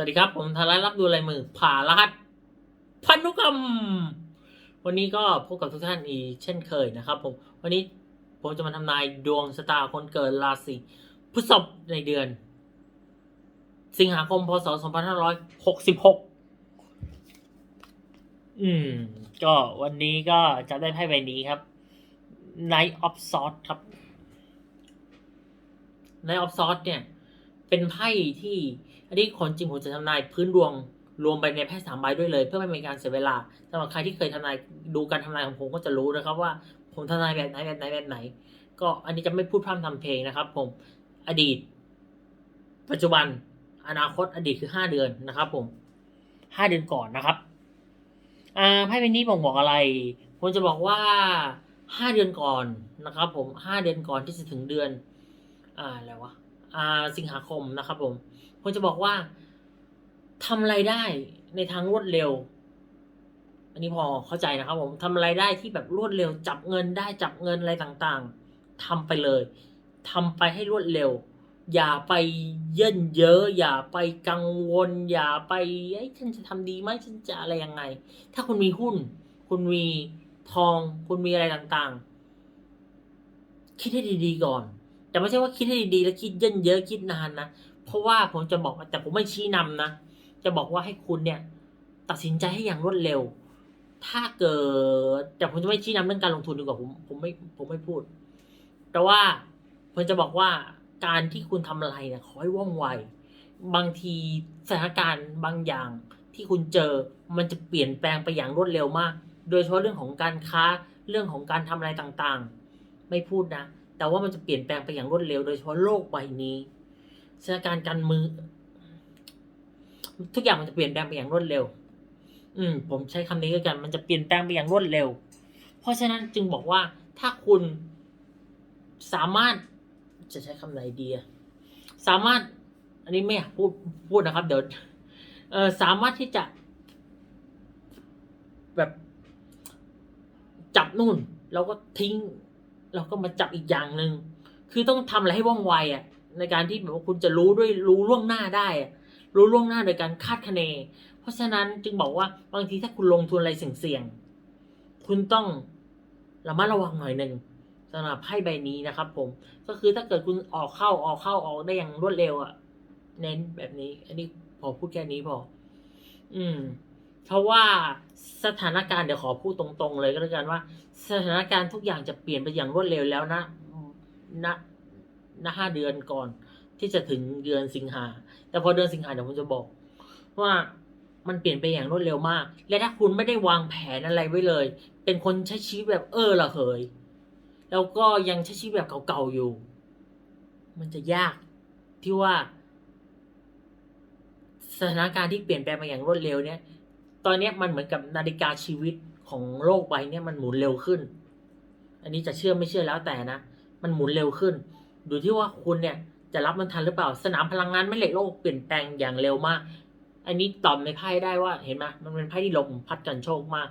วัสดีครับ ผมธารารับดูลายมือผ่ารหัสพันธุกรรม วันนี้ก็พบกับทุกท่านอีกเช่นเคยนะครับผมวันนี้ผมจะมาทำนายดวงชะตาคนเกิดราศีพฤษภในเดือน สิงหาคมพศ 2566 อืม ก็วันนี้ก็จะได้ไพ่ใบนี้ครับ Knight of Swords ครับ Knight of Swords เนี่ย เป็นไพ่ที่ อันนี้คนจริงผมจะทำนายพื้นดวงรวมไปในไพ่สามใบด้วยเลย เพื่อไม่เป็นการเสียเวลาสำหรับใครที่เคยทำนายดูการทำนายของผมก็จะรู้นะครับว่าผมทำนายแบบไหนแบบไหนแบบไหน ก็อันนี้จะไม่พูดพร่ำทำเพลงนะครับ ผมอดีต ปัจจุบันอนาคตอดีตคือห้าเดือนนะครับ ผมห้าเดือนก่อนนะครับอ่าไพ่ใบนี้บ่งบอกอะไรผมจะบอกว่าห้าเดือนก่อนนะครับ ผมห้าเดือนก่อนที่จะถึงเดือน อ่าอะไรวะ สิงหาคมนะครับผมผมจะบอกว่าทำอะไรได้ในทางรวดเร็ว อันนี้พอเข้าใจนะครับผมทำอะไรได้ที่แบบรวดเร็ว จับเงินได้จับเงินอะไรต่างๆทำไปเลยทำไปให้รวดเร็ว อย่าไปเย่นเยอะ อย่าไปกังวล อย่าไปเอ้ยฉันจะทำดีไหมฉันจะอะไรยังไง ถ้าคุณมีหุ้น คุณมีทอง คุณมีอะไรต่างๆ คิดให้ดีๆก่อน แต่ไม่ใช่ว่าคิดให้ดีๆแล้วคิดเย่นเยอะคิดนานนะเพราะว่าผมจะบอกแต่ผมไม่ชี้นำนะจะบอกว่าให้คุณเนี่ย ตัดสินใจให้อย่างรวดเร็ว ถ้าเกิดแต่ผมจะไม่ชี้นำเรื่องการลงทุนดีกว่าผมผมไม่ผมไม่พูด แต่ว่าผมจะบอกว่าการที่คุณทำอะไรเนี่ยขอให้ว่องไว บางทีสถานการณ์บางอย่างที่คุณเจอมันจะเปลี่ยนแปลงไปอย่างรวดเร็วมาก โดยเฉพาะเรื่องของการค้าเรื่องของการทำอะไรต่างๆ ไม่พูดนะ แต่ว่ามันจะเปลี่ยนแปลงไปอย่างรวดเร็ว โดยเฉพาะโลกใบนี้สถานการณ์การมือทุกอย่างมันจะเปลี่ยนแปลงไปอย่างรวดเร็ว อืม ผมใช้คำนี้ก็กัน มันจะเปลี่ยนแปลงไปอย่างรวดเร็ว เพราะฉะนั้นจึงบอกว่าถ้าคุณสามารถจะใช้คำไหนดีอะสามารถ อันนี้ไม่อยากพูดพูดนะครับ เดี๋ยวเออสามารถที่จะ แบบจับนู่น แล้วก็ทิ้ง แล้วก็มาจับอีกอย่างหนึ่งคือต้องทำอะไรให้ว่องไวอะในการที่แบบว่าคุณจะรู้ด้วยรู้ล่วงหน้าได้อะรู้ล่วงหน้าโดยการคาดคะเน เพราะฉะนั้นจึงบอกว่าบางทีถ้าคุณลงทุนอะไรเสี่ยงๆคุณต้องระมัดระวังหน่อยหนึ่งสำหรับไพ่ใบนี้นะครับผมก็คือถ้าเกิดคุณออกเข้าออกเข้าออกได้อย่างรวดเร็วอะ เน้นแบบนี้ อันนี้พอพูดแค่นี้พอ อืม เพราะว่าสถานการณ์เดี๋ยวขอพูดตรงๆ เลยก็แล้วกันว่า สถานการณ์ทุกอย่างจะเปลี่ยนไปอย่างรวดเร็วแล้วนะณณห้าเดือนก่อน ที่จะถึงเดือนสิงหาแต่พอเดือนสิงหาเดี๋ยวผมจะบอก ว่ามันเปลี่ยนไปอย่างรวดเร็วมาก และถ้าคุณไม่ได้วางแผนอะไรไว้เลย เป็นคนใช้ชีวิตแบบเออละเหยแล้วก็ยังใช้ชีวิตแบบเก่าๆอยู่ มันจะยากที่ว่าสถานการณ์ที่เปลี่ยนแปลงไปอย่างรวดเร็วเนี่ย ตอนนี้มันเหมือนกับนาฬิกาชีวิตของโลกใบนี้มันหมุนเร็วขึ้น อันนี้จะเชื่อไม่เชื่อแล้วแต่นะ มันหมุนเร็วขึ้น ดูที่ว่าคุณเนี่ยจะรับมันทันหรือเปล่า สนามพลังงานแม่เหล็กโลกเปลี่ยนแปลงอย่างเร็วมาก อันนี้ตอบในไพ่ได้ว่าเห็นไหมมันเป็นไพ่ที่ลมพัดกันโชคมาก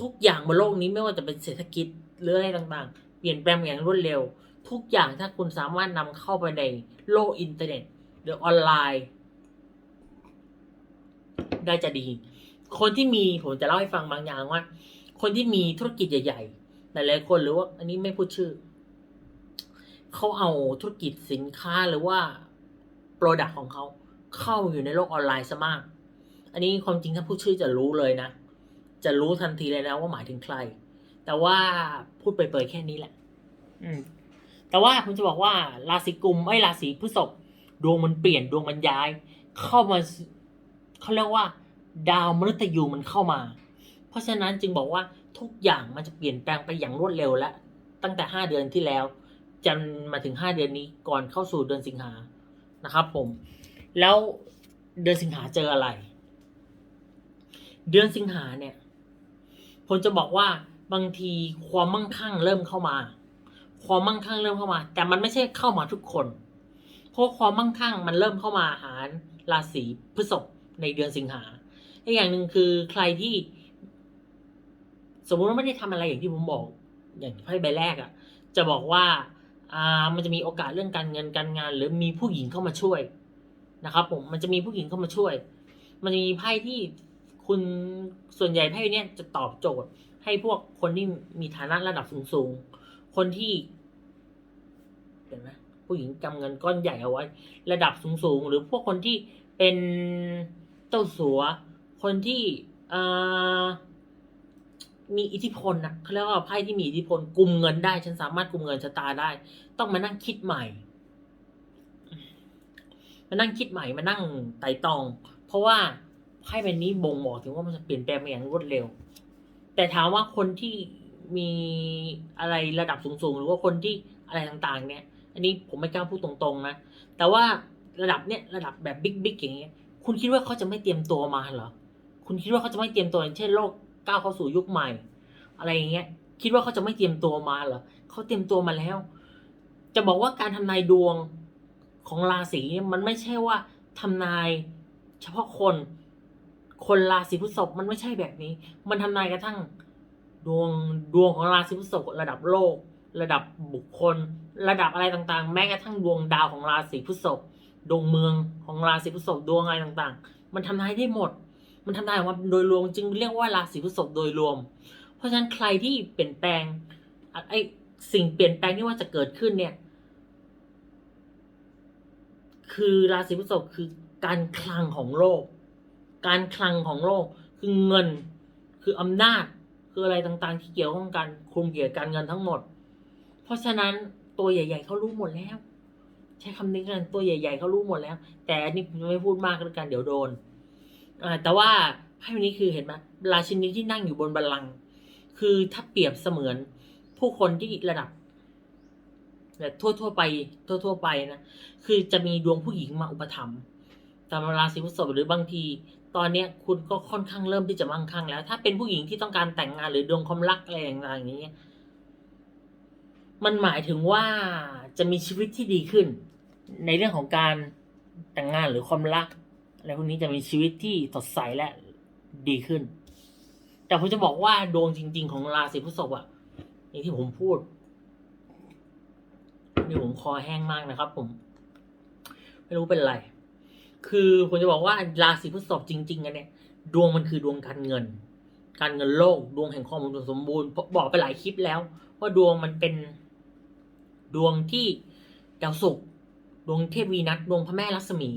ทุกอย่างบนโลกนี้ไม่ว่าจะเป็นเศรษฐกิจหรืออะไรต่างๆ เปลี่ยนแปลงอย่างรวดเร็ว ทุกอย่างถ้าคุณสามารถนำเข้าไปในโลกอินเทอร์เน็ต หรือออนไลน์ ได้จะดี คนที่มีผมจะเล่าให้ฟังบางอย่างว่า คนที่มีธุรกิจใหญ่ๆหลายๆคนหรือว่า อันนี้ไม่พูดชื่อเขาเอาธุรกิจสินค้าหรือว่าโปรดักของเขาเข้าอยู่ในโลกออนไลน์ซะมาก อันนี้ความจริงถ้าพูดชื่อจะรู้เลยนะ จะรู้ทันทีเลยนะว่าหมายถึงใคร แต่ว่าพูดไปเปยๆแค่นี้แหละ อืม แต่ว่าผมจะบอกว่าราศีกุมไอ้ราศีพฤษภดวงมันเปลี่ยนดวงมันย้าย เข้ามา เขาเรียกว่า ดาวมฤตยูมันเข้ามา เพราะฉะนั้นจึงบอกว่าทุกอย่างมันจะเปลี่ยนแปลงไปอย่างรวดเร็วแล้วตั้งแต่ห้าเดือนที่แล้วจนมาถึงห้าเดือนนี้ก่อนเข้าสู่เดือนสิงหานะครับผม แล้วเดือนสิงหาเจออะไร เดือนสิงหาเนี่ยผมจะบอกว่าบางทีความมั่งคั่งเริ่มเข้ามา ความมั่งคั่งเริ่มเข้ามา แต่มันไม่ใช่เข้ามาทุกคน เพราะความมั่งคั่งมันเริ่มเข้ามาหาราศีพฤษภ ในเดือนสิงหาอีกอย่างหนึ่งคือใครที่สมมุติว่าไม่ได้ทำอะไรอย่างที่ผมบอก อย่างไพ่ใบแรกอะ่ะ จะบอกว่าอ่ามันจะมีโอกาสเรื่องการเงินการงาน หรือมีผู้หญิงเข้ามาช่วยนะครับผมมันจะมีผู้หญิงเข้ามาช่วย มันจะมีไพ่ที่คุณส่วนใหญ่ไพ่เนี้ยจะตอบโจทย์ ให้พวกคนที่มีฐานะระดับสูงๆคนที่เห็นไหมผู้หญิงกำเงินก้อนใหญ่เอาไว้ ระดับสูงๆหรือพวกคนที่เป็น จ้าสัว คนที่เอมีอิทธิพลนะเขาเรียกว่าไพ่ที่มีอิทธิพลกลุ่มเงินได้ ฉันสามารถกลุ่มเงินชะตาได้ ต้องมานั่งคิดใหม่ มานั่งคิดใหม่มานั่งไต่ตอง เพราะว่าไพ่ใบนี้บ่งบอกถึงว่ามันจะเปลี่ยนแปลงไปอย่างรวดเร็ว แต่ถามว่าคนที่มีอะไรระดับสูงๆ หรือว่าคนที่อะไรต่างๆ เนี่ย อันนี้ผมไม่กล้าพูดตรงๆนะ แต่ว่าระดับเนี่ยระดับแบบบิ๊กๆอย่างเงี้ย คุณคิดว่าเขาจะไม่เตรียมตัวมาเหรอ คุณคิดว่าเขาจะไม่เตรียมตัวอย่างเช่นโลกก้าวเข้าสู่ยุคใหม่ อะไรอย่างเงี้ย คิดว่าเขาจะไม่เตรียมตัวมาเหรอเขาเตรียมตัวมาแล้ว จะบอกว่าการทำนายดวงของราศีเนี่ยมันไม่ใช่ว่าทำนายเฉพาะคน คนราศีพฤษภมันไม่ใช่แบบนี้ มันทำนายกระทั่งดวงดวงของราศีพฤษภระดับโลก ระดับบุคคล ระดับอะไรต่างๆ แม้กระทั่งดวงดาวของราศีพฤษภ ดวงเมืองของราศีพฤษภดวงอะไรต่างๆ มันทำนายได้หมด มันทำนายออกมาโดยรวมจึงเรียกว่าราศีพฤษภโดยรวม เพราะฉะนั้นใครที่เปลี่ยนแปลงไอสิ่งเปลี่ยนแปลงที่ว่าจะเกิดขึ้นเนี่ย คือราศีพฤษภคือการคลังของโลก การคลังของโลกคือเงิน คืออำนาจ คืออะไรต่างๆ ที่เกี่ยวข้องกันคุมเกี่ยวกับการเงินทั้งหมด เพราะฉะนั้นตัวใหญ่ ๆเขารู้หมดแล้ว ช้คำนี้กันตัวใหญ่ ๆเขารู้หมดแล้ว แต่อันนี้ผมไม่พูดมากแล้วกันเดี๋ยวโดนอ่าแต่ว่าไพ่นี้คือเห็นไหมราชินีที่นั่งอยู่บนบัลลังก์คือถ้าเปรียบเสมือนผู้คนที่ระดับแบบทั่วๆไปทั่วๆไปนะคือจะมีดวงผู้หญิงมาอุปถัมภ์ตามราศีพฤษภหรือบางที ตอนเนี้ยคุณก็ค่อนข้างเริ่มที่จะมั่งคั่งแล้ว ถ้าเป็นผู้หญิงที่ต้องการแต่งงานหรือดวงความรักอะไรต่างๆอย่างเงี้ยมันหมายถึงว่าจะมีชีวิตที่ดีขึ้น ในเรื่องของการแต่งงานหรือความรักอะไรพวกนี้จะมีชีวิตที่สดใสและดีขึ้น แต่ผมจะบอกว่าดวงจริง ๆ ของราศีพฤษภอะอย่างที่ผมพูดนี่ผมคอแห้งมากนะครับ ผม ไม่รู้เป็นไร คือผมจะบอกว่าราศีพฤษภจริงๆกันเนี่ย ดวงมันคือดวงการเงิน การเงินโลก ดวงแห่งความอุดมสมบูรณ์บอกไปหลายคลิปแล้วว่าดวงมันเป็นดวงที่ดาวศุกร์ ดวงเทพวีนัสดวงพระแม่ลักษมี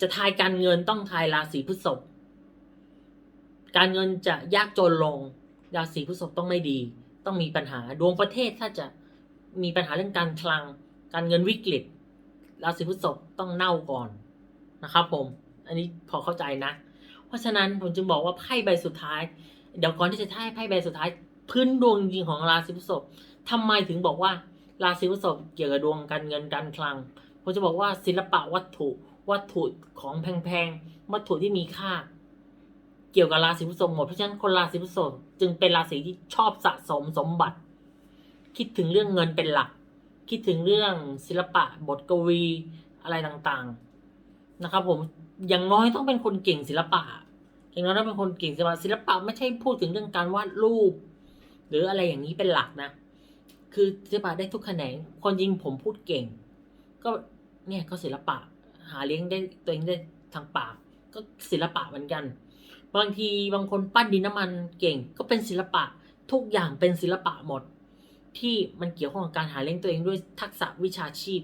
จะทายการเงินต้องทายราศีพฤษภการเงินจะยากจนลงราศีพฤษภต้องไม่ดี ต้องมีปัญหาดวงประเทศถ้าจะมีปัญหาเรื่องการคลัง การเงินวิกฤตราศีพฤษภต้องเน่าก่อนนะครับผม อันนี้พอเข้าใจนะ เพราะฉะนั้นผมจึงบอกว่าไพ่ใบสุดท้าย เดี๋ยวก่อนที่จะทายไพ่ใบสุดท้าย พื้นดวงจริงของราศีพฤษภทำไมถึงบอกว่า ราศีพฤษภเกี่ยวกับดวงการเงินการคลังผมจะบอกว่าศิลปะวัตถุวัตถุของแพงๆวัตถุที่มีค่า เกี่ยวกับราศีพฤษภหมดเพราะฉะนั้นคนราศีพฤษภจึงเป็นราศีที่ชอบสะสมสมบัติ คิดถึงเรื่องเงินเป็นหลัก คิดถึงเรื่องศิลปะบทกวีอะไรต่างๆนะครับ ผมอย่างน้อยต้องเป็นคนเก่งศิลปะอย่างน้อยต้องเป็นคนเก่งศิลปะศิลปะไม่ใช่พูดถึงเรื่องการวาดรูป หรืออะไรอย่างนี้เป็นหลักนะ คือศิลปะได้ทุกแขนง คนจริงผมพูดเก่ง ก็เนี่ยก็ศิลปะ หาเลี้ยงได้ตัวเองได้ทางปาก ก็ศิลปะเหมือนกัน บางทีบางคนปั้นดินน้ำมันเก่ง ก็เป็นศิลปะ ทุกอย่างเป็นศิลปะหมด ที่มันเกี่ยวข้องกับการหาเลี้ยงตัวเองด้วยทักษะวิชาชีพ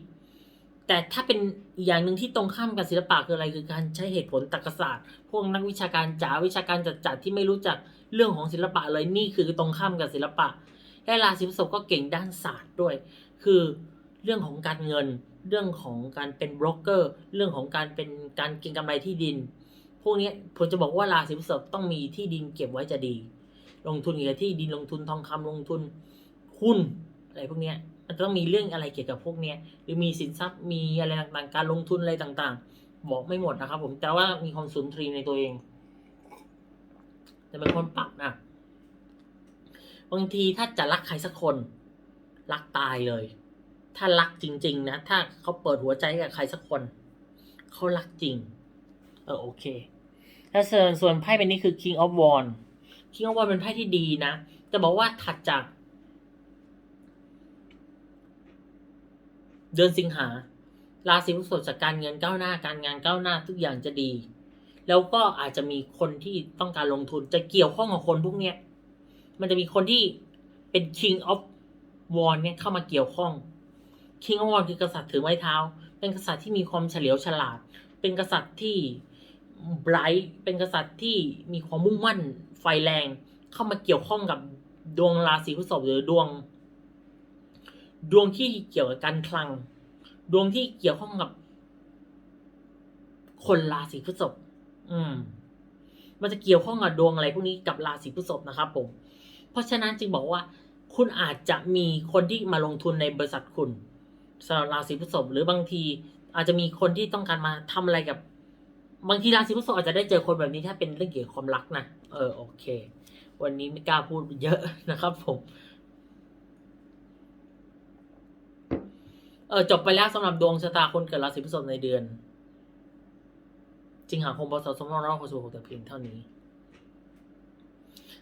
แต่ถ้าเป็นอีกอย่างหนึ่งที่ตรงข้ามกับศิลปะคืออะไรคือการใช้เหตุผลตรรกศาสตร์ พวกนักวิชาการจ๋าวิชาการจัดๆที่ไม่รู้จักเรื่องของศิลปะเลยนี่คือตรงข้ามกับศิลปะ และราศีพฤษภก็เก่งด้านศาสตร์ด้วย คือเรื่องของการเงิน เรื่องของการเป็นบล็อกเกอร์ เรื่องของการเป็นการเก็งกำไรที่ดิน พวกนี้ผมจะบอกว่าราศีพฤษภต้องมีที่ดินเก็บไว้จะดี ลงทุนเกี่ยวกับที่ดินลงทุนทองคำลงทุนหุ้นอะไรพวกนี้มันจะต้องมีเรื่องอะไรเกี่ยวกับพวกนี้หรือมีสินทรัพย์มีอะไรต่างๆ การลงทุนอะไรต่างๆ บอกไม่หมดนะครับผมแต่ว่ามีความสุนทรีในตัวเองจะเป็นคนปรับนะ บางทีถ้าจะรักใครสักคน รักตายเลย ถ้ารักจริง ๆ นะ ถ้าเขาเปิดหัวใจกับใครสักคน เขารักจริง เออโอเคแล้วส่วนส่วนไพ่เป็นนี้คือ King of Wands King of Wands เป็นไพ่ที่ดีนะ จะบอกว่าถัดจาก เดือนสิงหาราศีพฤษภจากการเงินก้าวหน้าการงานก้าวหน้าทุกอย่างจะดี แล้วก็อาจจะมีคนที่ต้องการลงทุนจะเกี่ยวข้องกับคนพวกเนี้ย มันจะมีคนที่เป็น king of w a n เนี่ยเข้ามาเกี่ยวข้อง king of w a n คือกษัตริย์ถือไม้เท้า เป็นกษัตริย์ที่มีความเฉลียวฉลาด เป็นกษัตริย์ที่ bright เป็นกษัตริย์ที่มีความมุ่งมั่นไฟแรง เข้ามาเกี่ยวข้องกับดวงราศีพฤษภหรือดวง ดวงที่เกี่ยวกับการคลัง ดวงที่เกี่ยวข้องกับ คนราศีพฤษภอืม มันจะเกี่ยวข้องกับดวงอะไรพวกนี้กับราศีพฤษภนะครับผม เพราะฉะนั้นจึงบอกว่า คุณอาจจะมีคนที่มาลงทุนในบริษัทคุณสำหรับราศีพฤษภหรือบางที อาจจะมีคนที่ต้องการมาทำอะไรกับ บางทีราศีพฤษภอาจจะได้เจอคนแบบนี้ถ้าเป็นเรื่องเกี่ยวกับความรักนะเออโอเค วันนี้ไม่กล้าพูดเยอะนะครับ ผมเออจบไปแล้วสำหรับดวงชะตาคนเกิดราศีพฤษภในเดือน สิงหาคมพศ2566แต่เพียงเท่านี้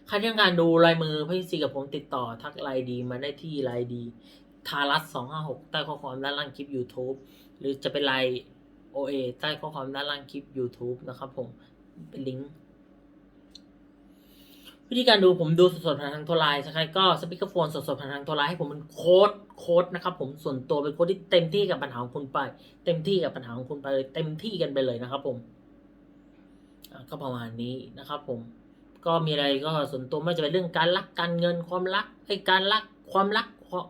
ครที่ต้องการดูลายมือพี่ซีกับผมติดต่อทักไลน์ดีมาได้ที่ไลน์ดีทารัสสองห้าหกใต้ข้อความด้านล่างคลิป YouTube หรือจะเป็นไลน์ OA ใต้ข้อความด้านล่างคลิป YouTube นะครับผมเป็นลิงก์วิธีการดูผมดูสดๆผ่านทางโทรไลน์ใครก็สปีกเกอร์โฟนสดๆผ่านทางโทรไลน์ให้ผมเป็นโค้ดโค้ดนะครับผมส่วนตัวเป็นโค้ดที่เต็มที่กับปัญหาของคุณไป เต็มที่กับปัญหาของคุณไปเลยเต็มที่กันไปเลยนะครับผมก็ประมาณนี้นะครับผม ก็มีอะไรก็ส่วนตัวไม่ว่าจะเป็นเรื่องการรักการเงินความรักไอ้การรักความรัก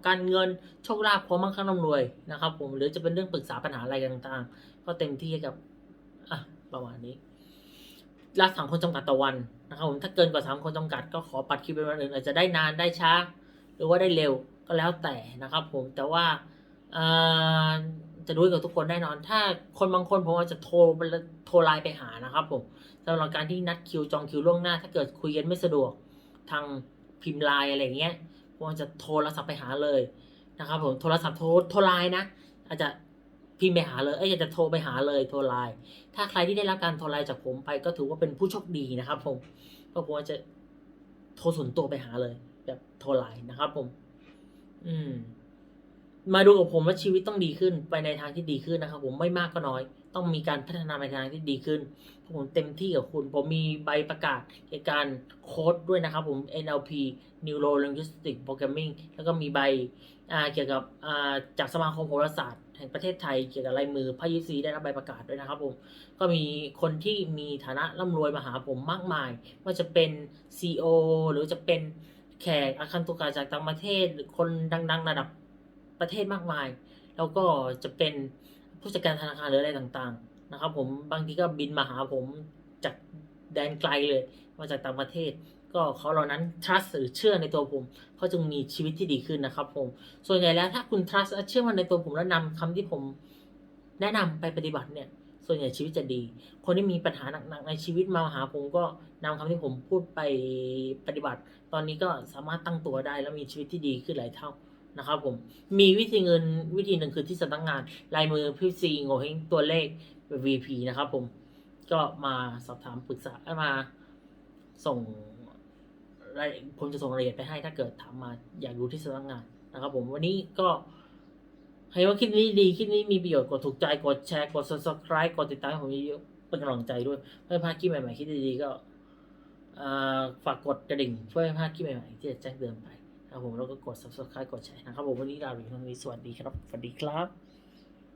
การเงินโชคลาภความมั่งคั่งร่ำรวยนะครับ ผมหรือจะเป็นเรื่องปรึกษาปัญหาอะไรต่างๆ ก็เต็มที่กับอะประมาณนี้รับสามคนจำกัดต่อวันนะครับผมถ้าเกินกว่าสามคนจำกัดก็ขอปัดคิวเป็นวันอื่นอาจจะได้นานได้ช้า หรือว่าได้เร็วก็แล้วแต่นะครับ ผมแต่ว่าอ่อ จะดูกับทุกคนแน่นอน ถ้าคนบางคนผมอาจจะโทรไปโทรไลน์ไปหานะครับผมสำหรับการที่นัดคิวจองคิวล่วงหน้า ถ้าเกิดคุยกันไม่สะดวกทางพิมพ์ไลน์อะไรเงี้ยผมอาจจะโทรศัพท์ไปหาเลยนะครับผมโทรศัพท์โทรโทรไลน์นะ อาจจะพิมพ์ไปหาเลยเอ้ยอยากจะโทรไปหาเลยโทรไลน์ถ้าใครที่ได้รับการโทรไลน์จากผมไปก็ถือว่าเป็นผู้โชคดีนะครับ ผมก็ผมอาจจะโทรส่วนตัวไปหาเลย แบบโทรไลน์นะครับ ผม อืม มาดูกับผมว่าชีวิตต้องดีขึ้นไปในทางที่ดีขึ้นนะครับ ผมไม่มากก็น้อย ต้องมีการพัฒนาไปในทางที่ดีขึ้น ผมเต็มที่กับคุณ ผมมีใบประกาศในการโค้ดด้วยนะครับผม NLP Neuro Linguistic Programming แล้วก็มีใบเกี่ยวกับจากสมาคมโหราศาสตร์แห่งประเทศไทยเกี่ยวกับลายมือพระยิซีได้รับใบประกาศด้วยนะครับผมก็มีคนที่มีฐานะร่ำรวยมาหาผมมากมายว่าจะเป็น CEO หรือจะเป็นแขกอาคันตุกาจากต่างประเทศหรือคนดัง ๆ ระดับ ประเทศมากมาย แล้วก็จะเป็นผู้จัดการธนาคารหรืออะไรต่างๆนะครับ ผมบางทีก็บินมาหาผมจากแดนไกลเลย มาจากต่างประเทศ ก็เขาเหล่านั้น trust หรือเชื่อในตัวผมเขาจึงมีชีวิตที่ดีขึ้นนะครับ ผม ส่วนใหญ่แล้วถ้าคุณ trust เชื่อมันในตัวผมแล้วนำคำที่ผมแนะนำไปปฏิบัติเนี่ยส่วนใหญ่ชีวิตจะดี คนที่มีปัญหาหนักๆในชีวิตมาหาผมก็นำคำที่ผมพูดไปปฏิบัติ ตอนนี้ก็สามารถตั้งตัวได้ แล้วมีชีวิตที่ดีขึ้นหลายเท่า นะครับผมมีวิธีเงินวิธีหนึ่งคือที่สำนักงานลายมือพี่ซีโงเฮงตัวเลข VP นะครับผมก็มาสอบถามปรึกษามาส่งรายผมจะส่งรายละเอียดไปให้ถ้าเกิดถามมาอยากรู้ที่สำนักงานนะครับผมวันนี้ก็ให้ว่าคลิปนี้ดีคลิปนี้มีประโยชน์กดถูกใจกดแชร์กด subscribe กดติดตามผมเยอะๆเป็นกำลังใจด้วยเพื่อพาคลิปใหม่ๆคลิปดีๆก็ฝากกดกระดิ่งเพื่อพลาดคลิปใหม่ๆที่จะแจ้งเตือนไป นะครับผมแล้วก็กด subscribe กดแชร์นะครับผมวันนี้ลาไปเพียงเท่านี้สวัสดีครับสวัสดีครับ